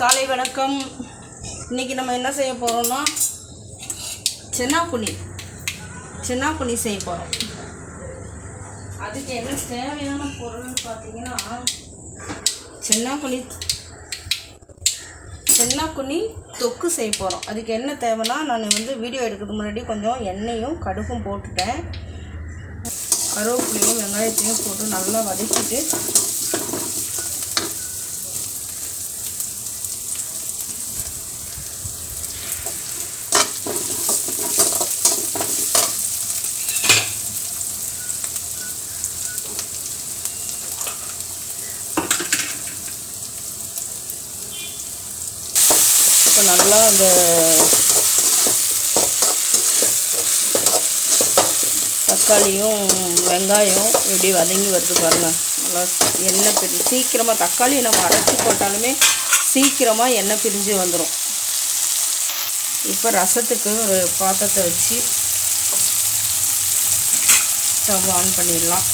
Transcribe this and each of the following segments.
காலை வணக்கம். இன்றைக்கி நம்ம என்ன செய்ய போகிறோம்னா சென்னாப்புனி சென்னாப்புனி செய்ய போகிறோம் அதுக்கு என்ன தேவையான பொருள்னு பார்த்தீங்கன்னா சென்னாப்புனி சென்னாக்குனி தொக்கு செய்ய போகிறோம் அதுக்கு என்ன தேவைன்னா நான் வந்து வீடியோ எடுக்கிறதுக்கு முன்னாடி கொஞ்சம் எண்ணெயும் கடுகும் போட்டுட்டேன். கருவேப்பிலையும் வெங்காயத்தையும் போட்டு நல்லா வதக்கிட்டு இப்போ நல்லா அந்த தக்காளியும் வெங்காயம் இப்படி வதங்கி வருது பாருங்கள் நல்லா எண்ணெய் பிரிஞ்சு சீக்கிரமாக தக்காளி நம்ம அரைச்சி போட்டாலுமே சீக்கிரமாக எண்ணெய் பிரிஞ்சு வந்துடும் இப்போ ரசத்துக்கு ஒரு பாத்திரத்தை வச்சு ஸ்டவ் ஆன் பண்ணிடலாம்.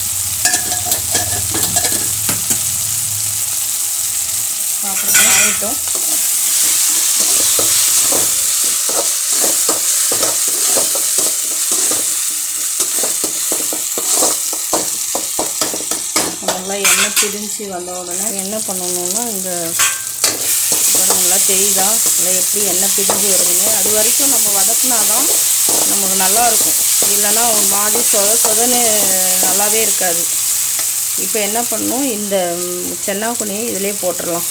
பாத்திரம் ஆகிட்டோம் நல்லா எண்ணெய் பிரிஞ்சு வந்த உடனே என்ன பண்ணணும்னா இந்த நல்லா தெரியுதா? அதை எப்படி எண்ணெய் பிரிஞ்சு வருதுன்னு. அது வரைக்கும் நம்ம வதக்கினா தான் நமக்கு நல்லா இருக்கும் இல்லைன்னா ஒரு மாதிரி சொத சொதன்னு நல்லாவே இருக்காது. இப்போ என்ன பண்ணணும்? இந்த சென்னாக்குனியை இதிலே போட்டுடலாம்.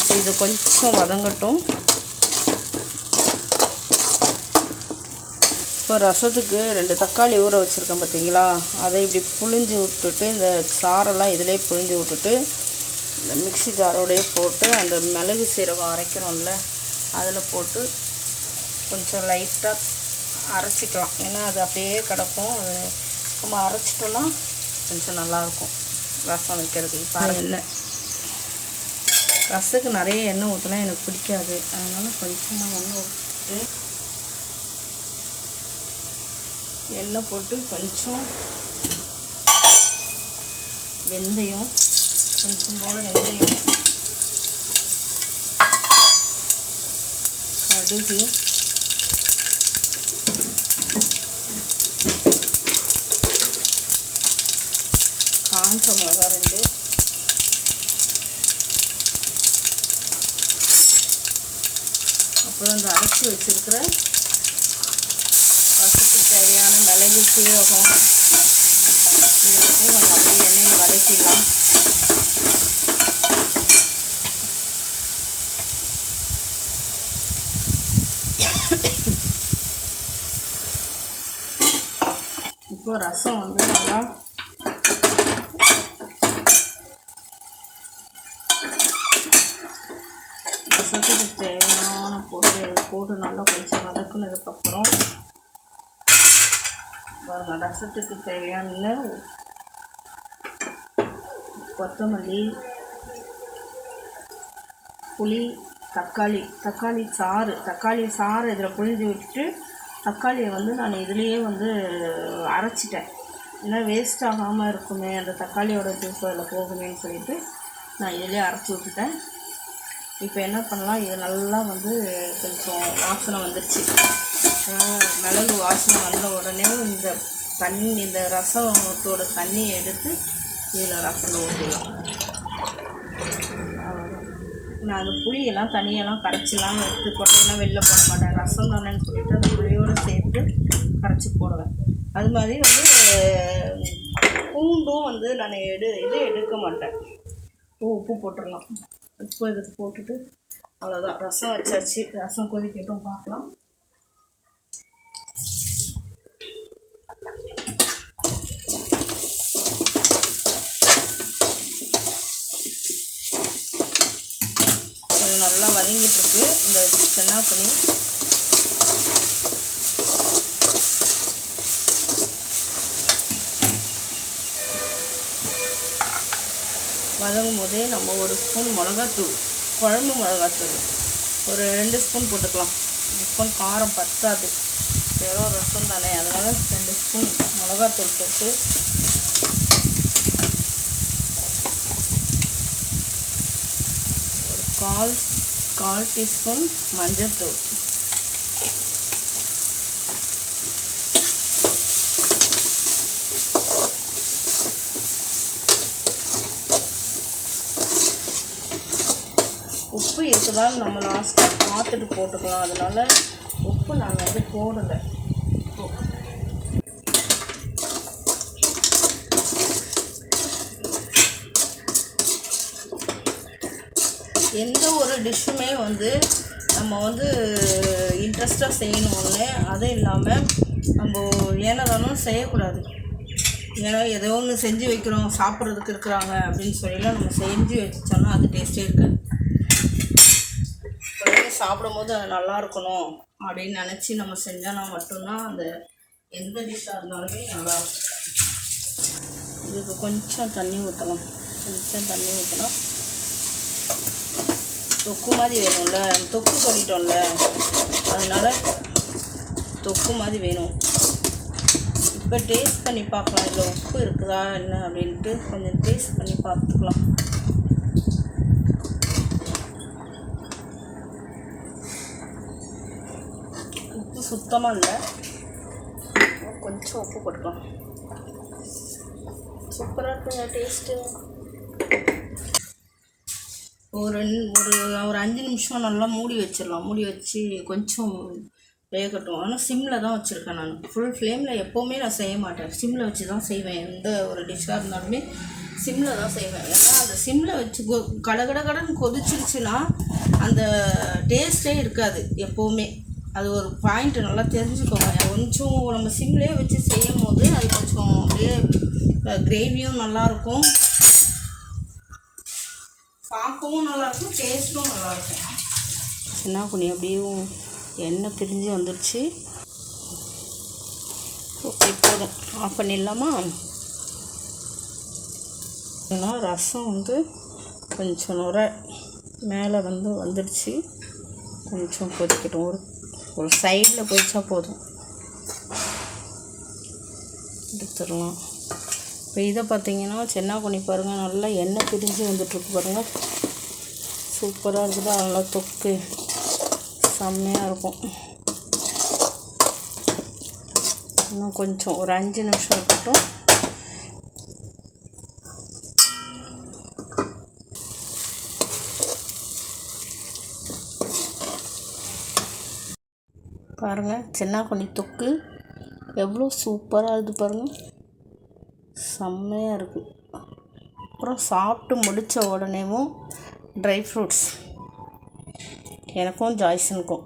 இப்போ இது கொஞ்சம் வதங்கட்டும். இப்போ ரசத்துக்கு ரெண்டு தக்காளி ஊற வச்சுருக்கேன் பார்த்தீங்களா? அதை இப்படி புழிஞ்சு விட்டுட்டு இந்த சாரெல்லாம் இதிலே புழிஞ்சு விட்டுட்டு இந்த மிக்ஸி ஜாரோடையே போட்டு அந்த மிளகு சீரகம் அரைக்கிறோம்ல அதில் போட்டு கொஞ்சம் லைட்டாக அரைச்சிக்கலாம். ஏன்னா அது அப்படியே கிடக்கும். அது நம்ம அரைச்சிட்டோம்னா கொஞ்சம் நல்லாயிருக்கும் ரசம் வைக்கிறதுக்கு. இப்போ எண்ணெய் ரசத்துக்கு நிறைய எண்ணெய் ஊற்றினா எனக்கு பிடிக்காது. அதனால் கொஞ்சமாக எண்ணெய் ஊற்றிட்டு எண்ணெய் போட்டு கொஞ்சம் வெந்தயம் கொஞ்சம் போல் வெந்தயம். கடுகு. காஞ்ச மிளகா ரெண்டு. அப்புறம் இந்த அரைச்சி வச்சிருக்கிற ரசத்துக்கு தேவையான மிளகு சீரகம் எல்லாத்தையும் கொஞ்சம் அப்படியே எண்ணெயில் வதக்கிடலாம் இப்போ ரசம் வந்து நல்லா ரசத்துக்கு தேவையான போட்டு போட்டு நல்லா கொஞ்சம் வதக்குனதுக்கப்புறம் பாருங்கள் ரசத்துக்கு தேவையான கொத்தமல்லி புளி தக்காளி தக்காளி சாறு தக்காளி சாறு இதில் புழிஞ்சு விட்டுட்டு தக்காளியை வந்து நான் இதுலேயே வந்து அரைச்சிட்டேன். ஏன்னா வேஸ்ட் ஆகாமல் இருக்குமே அந்த தக்காளியோட ஜூஸ் அதில் போகுமேன்னு சொல்லிட்டு நான் இதிலே அரைச்சி விட்டுட்டேன். இப்போ என்ன பண்ணலாம் இது நல்லா வந்து கொஞ்சம் வாசனை வந்துருச்சு. மிளகு வாசனை வந்த உடனே இந்த தண்ணி இந்த ரசத்தோட தண்ணியை எடுத்து இதில் ரசம் ஊற்றிடலாம். நான் அந்த புளியெல்லாம் தண்ணியெல்லாம் கரைச்சிலாம் எடுத்து கொட்டையெல்லாம் வெளில போட மாட்டேன். ரசம் தானேன்னு சொல்லிட்டு அந்த புளியோடு சேர்த்து கரைச்சி போடுவேன். அது மாதிரி வந்து பூண்டும் வந்து நான் எடு இது எடுக்க மாட்டேன். பூ உப்பு போட்டுடலாம். உப்பு இதுக்கு போட்டுட்டு அவ்வளோதான் ரசம் வச்சாச்சு. ரசம் கொதிக்கட்டும் பார்க்கலாம். இது இந்த சென்னாப்பனி வதங்கும் போதே நம்ம ஒரு ஸ்பூன் மிளகாத்தூள் குழம்பு மிளகாத்தூள். ஒரு ரெண்டு ஸ்பூன் போட்டுக்கலாம். ஸ்பூன் காரம் பத்தாது. வெறும் ரசம் தானே. அதனால் ரெண்டு ஸ்பூன் மிளகாத்தூள் போட்டு ஒரு கால் கால் டீஸ்பூன் மஞ்சள்தூள் உப்பு இருக்குதான்னு நம்ம லாஸ்ட்டாக பார்த்துட்டு போட்டுக்கலாம். அதனால் உப்பு நாங்கள் வந்து போடலை. எந்த ஒரு டிஷ்ஷுமே வந்து நம்ம வந்து இன்ட்ரெஸ்டாக ஒன்று அதுவும் இல்லாமல் நம்ம ஏனதானும் செய்யக்கூடாது. ஏன்னா ஏதோ ஒன்று செஞ்சு வைக்கிறோம் சாப்பிட்றதுக்கு இருக்கிறாங்க அப்படின்னு சொல்லிலாம் நம்ம செஞ்சு வச்சோன்னா அது டேஸ்ட்டே இருக்காது. சாப்பிடும்போது அது நல்லா இருக்கணும் அப்படின்னு நினச்சி நம்ம செஞ்சோன்னா மட்டும்தான் அந்த எந்த டிஷ்ஷாக இருந்தாலுமே நல்லா இருக்கும். இதுக்கு கொஞ்சம் தண்ணி ஊற்றலாம் கொஞ்சம் தண்ணி ஊற்றலாம் தொக்கு மாதிரி வேணும்ல. தொக்கு சொல்லிட்டோம்ல. அதனால் தொக்கு மாதிரி வேணும். இப்போ டேஸ்ட் பண்ணி பார்க்கலாம். இதில் உப்பு இருக்குதா என்ன அப்படின்ட்டு கொஞ்சம் டேஸ்ட் பண்ணி பார்த்துக்கலாம். உப்பு சுத்தமாக இல்லை. கொஞ்சம் உப்பு போட்டுக்கலாம். சூப்பராக இருக்குங்க டேஸ்ட்டு ஒரு ரெண்டு ஒரு ஒரு அஞ்சு நிமிஷம் நல்லா மூடி வச்சிடலாம். மூடி வச்சு கொஞ்சம் வேகட்டும். ஆனால் சிம்மில் தான் வச்சுருக்கேன் நான். ஃபுல் ஃப்ளேமில் எப்போவுமே நான் செய்ய மாட்டேன். சிம்மில் வச்சு தான் செய்வேன். எந்த ஒரு டிஷ்ஷாக இருந்தாலுமே சிம்மில் தான் செய்வேன். ஏன்னா அந்த சிம்மில் வச்சு கொ கட கடன்னு கொதிச்சிருச்சுன்னா அந்த டேஸ்ட்டே இருக்காது எப்போவுமே. அது ஒரு பாயிண்ட் நல்லா தெரிஞ்சுக்கோங்க. கொஞ்சம் நம்ம சிம்லேயே வச்சு செய்யும் போது அது கொஞ்சம் அப்படியே கிரேவியும் நல்லாயிருக்கும் பார்க்கவும் நல்லாயிருக்கும் டேஸ்ட்டும் நல்லாயிருக்கும். என்ன பண்ணி அப்படியும் எண்ணெய் பிரிஞ்சு வந்துடுச்சு ஓகே போதும் ஆஃப் பண்ணிடலாமா? ஏன்னா ரசம் வந்து கொஞ்சம் நுர மேலே வந்து வந்துடுச்சு. கொஞ்சம் கொதிக்கட்டும். ஒரு ஒரு சைடில் கொதிச்சா போதும். எடுத்துடலாம். இப்போ இதை பார்த்தீங்கன்னா சென்னா பண்ணி பாருங்கள் நல்லா எண்ணெய் பிரிஞ்சு வந்துட்டுருக்கு பாருங்கள் சூப்பராக இருக்குது. நல்லா தொக்கு செம்மையாக இருக்கும். இன்னும் கொஞ்சம் ஒரு அஞ்சு நிமிஷம் இருக்கட்டும். பாருங்கள் சென்னாக்குண்ணி தொக்கு எவ்வளோ சூப்பராக இருக்குது பாருங்கள் செம்மையாக இருக்குது. அப்புறம் சாப்பிட்டு முடித்த உடனேவும் ட்ரை ஃப்ரூட்ஸ் எனக்கும் ஜாய்சனுக்கும்.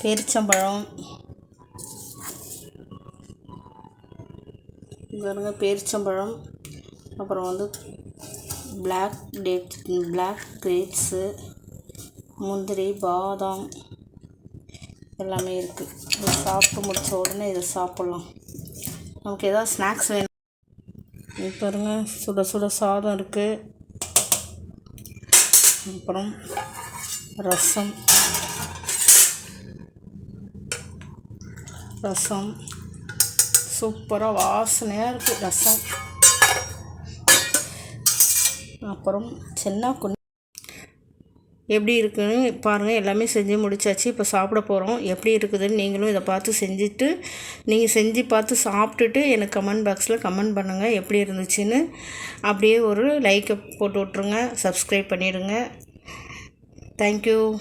பேரிச்சம்பழம். பாருங்க பேரிச்சம்பழம். அப்புறம் வந்து பிளாக் டேட் பிளாக் கிரேப்ஸு முந்திரி பாதாம் எல்லாமே இருக்குது இதை சாப்பிட்டு முடித்த உடனே இதை சாப்பிட்லாம். நமக்கு எதாவது ஸ்நாக்ஸ் வேணும். இப்போ பாருங்க சுட சுட சாதம் இருக்குது அப்புறம் ரசம். ரசம். சூப்பராக வாசனையாக இருக்குது ரசம். அப்புறம் சென்னா குன் எப்படி இருக்குதுன்னு பாருங்கள் எல்லாமே செஞ்சு முடிச்சாச்சு. இப்போ சாப்பிட போகிறோம் எப்படி இருக்குதுன்னு நீங்களும் இதை பார்த்து செஞ்சுட்டு நீங்கள் செஞ்சு பார்த்து சாப்பிட்டுட்டு எனக்கு கமெண்ட் பாக்ஸில் கமெண்ட் பண்ணுங்கள் எப்படி இருந்துச்சுன்னு. அப்படியே ஒரு லைக்கை போட்டு விட்ருங்க சப்ஸ்கிரைப் பண்ணிவிடுங்க Thank you.